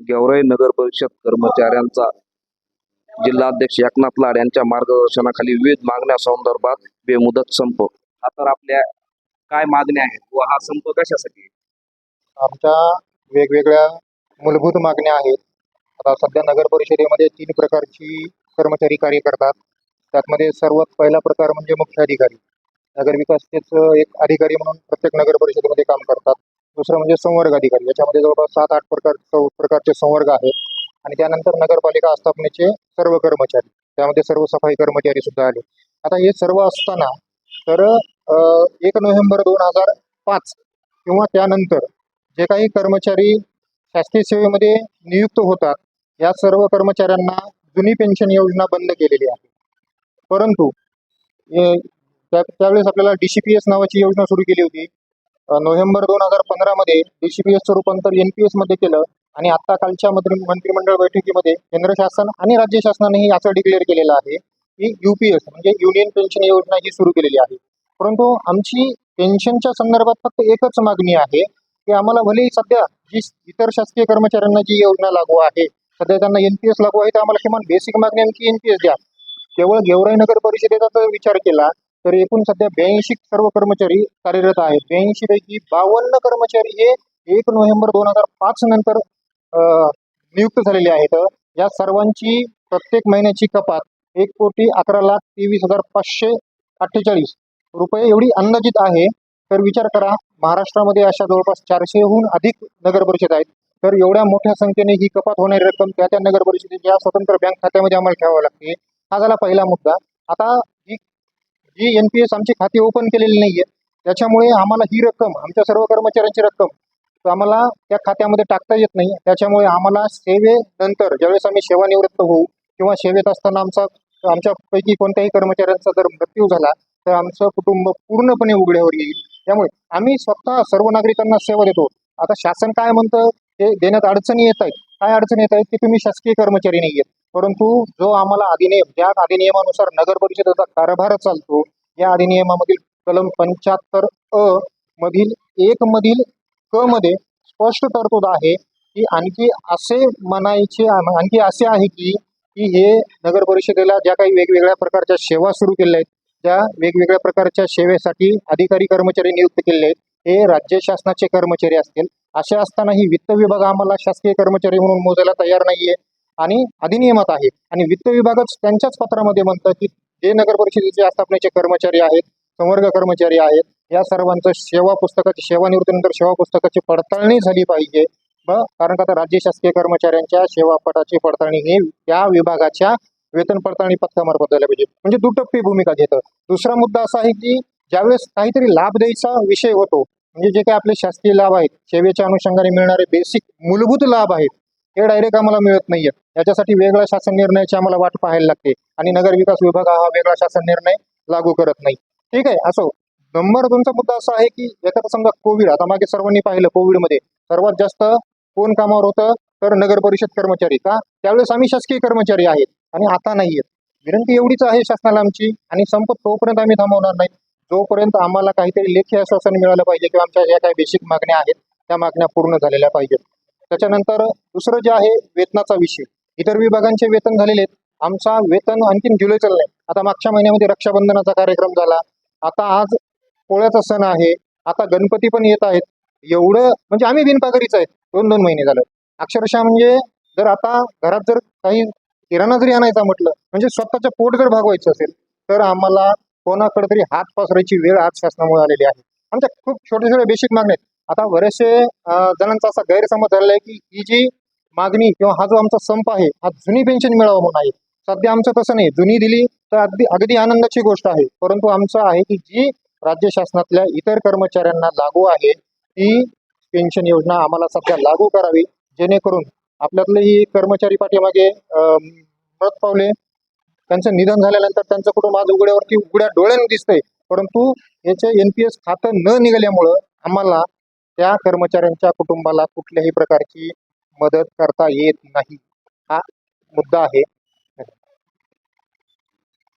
गेवराई नगर परिषद कर्मचाऱ्यांचा जिल्हाध्यक्ष एकनाथ लाड यांच्या मार्गदर्शनाखाली विविध मागण्या संदर्भात बेमुदत संप. हा तर आपल्या काय मागण्या आहेत व हा संप कशासाठी आमच्या वेगवेगळ्या मूलभूत मागण्या आहेत. आता सध्या नगर परिषदेमध्ये तीन प्रकारची कर्मचारी कार्य करतात. त्यातमध्ये सर्वात पहिला प्रकार म्हणजे मुख्य अधिकारी. नगरविकासतेच एक अधिकारी म्हणून प्रत्येक नगर परिषदेमध्ये काम करतात. दुसरं म्हणजे संवर्ग अधिकारी. याच्यामध्ये जवळपास सात आठ प्रकार प्रकारचे संवर्ग आहेत. आणि त्यानंतर नगरपालिका आस्थापनेचे सर्व कर्मचारी. त्यामध्ये सर्व सफाई कर्मचारी सुद्धा आले. आता हे सर्व असताना तर एक नोव्हेंबर दोन हजार पाच किंवा त्यानंतर जे काही कर्मचारी शासकीय सेवेमध्ये नियुक्त होतात या सर्व कर्मचाऱ्यांना जुनी पेन्शन योजना बंद केलेली आहे. परंतु त्यावेळेस आपल्याला डी सी पी एस नावाची योजना सुरू केली होती. नोव्हेंबर दोन हजार पंधरामध्ये डी सी पी एसचं रूपांतर एन पी एसमध्ये केलं आणि आता कालच्या मंत्री मंत्रिमंडळ बैठकीमध्ये केंद्र शासन आणि राज्य शासनानेही असं डिक्लेअर केलेलं आहे की यू पी एस म्हणजे युनियन पेन्शन योजना ही सुरू केलेली आहे. परंतु आमची पेन्शनच्या संदर्भात फक्त एकच मागणी आहे की आम्हाला भलेही सध्या जी इतर शासकीय कर्मचाऱ्यांना जी योजना लागू आहे सध्या त्यांना एन पी एस लागू आहे तर आम्हाला किमान बेसिक मागणी आणखी एन पी एस द्या. केवळ गेवराई नगर परिषदेचा जर विचार केला तर एकूण सध्या ब्याऐंशी सर्व कर्मचारी कार्यरत आहेत. ब्याऐंशी पैकी बावन्न कर्मचारी हे एक नोव्हेंबर दोन हजार पाच नंतर नियुक्त झालेले आहेत. या सर्वांची प्रत्येक महिन्याची कपात एक कोटी अकरा लाख तेवीस हजार पाचशे अठ्ठेचाळीस रुपये एवढी अंदाजित आहे. तर विचार करा महाराष्ट्रामध्ये अशा जवळपास चारशेहून अधिक नगर परिषद आहेत. तर एवढ्या मोठ्या संख्येने ही कपात होणारी रक्कम त्या त्या नगर परिषदेच्या स्वतंत्र बँक खात्यामध्ये आम्हाला ठेवावी लागते. हा झाला पहिला मुद्दा. आता ही जी एन पी एस आमची खाती ओपन केलेली नाहीये. त्याच्यामुळे आम्हाला ही रक्कम आमच्या सर्व कर्मचाऱ्यांची रक्कम आम्हाला त्या खात्यामध्ये टाकता येत नाही. त्याच्यामुळे आम्हाला सेवेनंतर ज्यावेळेस आम्ही सेवानिवृत्त होऊ किंवा सेवेत असताना आमचा आमच्यापैकी कोणत्याही कर्मचाऱ्यांचा जर मृत्यू झाला तर आमचं कुटुंब पूर्णपणे उघड्यावर येईल. त्यामुळे आम्ही स्वतः सर्व नागरिकांना सेवा देतो. आता शासन काय म्हणतं? ते देण्यात अडचणी येत आहेत. काय अडचण येत आहेत की तुम्ही शासकीय कर्मचारी नाही आहेत परंतु जो आम्हाला अधिनियम ज्या अधिनियमानुसार नगर परिषदेचा कारभार चालतो या अधिनियमामधील कलम पंच्याहत्तर अ मधील एक मधील क मध्ये स्पष्ट तरतूद आहे की आणखी असे म्हणायचे आणखी असे आहे की की हे नगर परिषदेला ज्या काही वेगवेगळ्या प्रकारच्या सेवा सुरू केल्या आहेत ज्या वेगवेगळ्या प्रकारच्या सेवेसाठी अधिकारी कर्मचारी नियुक्त केलेले आहेत हे राज्य शासनाचे कर्मचारी असतील असे असतानाही वित्त विभाग आम्हाला शासकीय कर्मचारी म्हणून मोजायला तयार नाहीये आणि अधिनियमात आहे. आणि वित्त विभागच त्यांच्याच पत्रामध्ये म्हणतं की जे नगर परिषदेचे आस्थापनेचे कर्मचारी आहेत संवर्ग कर्मचारी आहेत या सर्वांचं सेवा पुस्तकाची सेवानिवृत्तीनंतर सेवा पुस्तकाची पडताळणी झाली पाहिजे. कारण का आता राज्य शासकीय कर्मचाऱ्यांच्या सेवापटाची पडताळणी ही त्या विभागाच्या वेतन पडताळणी पथकामार्फत झाल्या पाहिजे. म्हणजे दुटप्पी भूमिका घेतं. दुसरा मुद्दा असा आहे की ज्यावेळेस काहीतरी लाभ द्यायचा विषय होतो म्हणजे जे काही आपले शासकीय लाभ आहेत सेवेच्या अनुषंगाने मिळणारे बेसिक मूलभूत लाभ आहेत हे डायरेक्ट आम्हाला मिळत नाहीये. याच्यासाठी वेगळा शासन निर्णयाची आम्हाला वाट पाहायला लागते आणि नगर विकास विभाग हा वेगळा शासन निर्णय लागू करत नाही. ठीक आहे असो. नंबर दोनचा मुद्दा असा आहे की एखादा समजा कोविड आता मागे सर्वांनी पाहिलं कोविडमध्ये सर्वात जास्त कोण कामावर होतं? तर नगर परिषद कर्मचारी का? त्यावेळेस आम्ही शासकीय कर्मचारी आहेत आणि आता नाही आहेत विनंती एवढीच आहे शासनाला आमची आणि संप तोपर्यंत आम्ही थांबवणार नाही. जोपर्यंत आम्हाला काहीतरी लेखी आश्वासन मिळालं पाहिजे किंवा आमच्या ज्या काही बेसिक मागण्या आहेत त्या मागण्या पूर्ण झालेल्या पाहिजेत. त्याच्यानंतर दुसरं जे आहे वेतनाचा विषय. इतर विभागांचे वेतन झालेले आहेत. आमचा वेतन आणखीन जुलै चाललंय आता मागच्या महिन्यामध्ये रक्षाबंधनाचा कार्यक्रम झाला. आता आज पोळ्याचा सण आहे. आता गणपती पण येत आहेत. एवढं म्हणजे आम्ही बिनपागरीच आहेत. दोन दोन महिने झालं. अक्षरशः म्हणजे जर आता घरात जर काही किराणा जरी आणायचा म्हटलं म्हणजे स्वतःचं पोट जर भागवायचं असेल तर आम्हाला कोणाकडे तरी हात पसरायची वेळ आज शासनामुळे आलेली आहे. आमच्या खूप छोट्या छोट्या बेसिक मागण्या आहेत. आता बरेचसे जणांचा असा गैरसमज झालेला आहे की ही जी मागणी किंवा हा जो आमचा संप आहे हा जुनी पेन्शन मिळावं म्हणून आहे. सध्या आमचं तसं नाही. जुनी दिली तर अगदी अगदी आनंदाची गोष्ट आहे. परंतु आमचं आहे की जी राज्य शासनातल्या इतर कर्मचाऱ्यांना लागू आहे ती पेन्शन योजना आम्हाला सध्या लागू करावी. जेणेकरून आपल्यातलेही कर्मचारी पाठीमागे अं, मृत पावले त्यांचं निधन झाल्यानंतर त्यांचं कुटुंब आज उघड्यावरती उघड्या डोळ्याने दिसतंय. परंतु याचे एन पी एस खातं न निघाल्यामुळं आम्हाला त्या कर्मचाऱ्यांच्या कुटुंबाला कुठल्याही प्रकारची मदत करता येत नाही. हा मुद्दा आहे.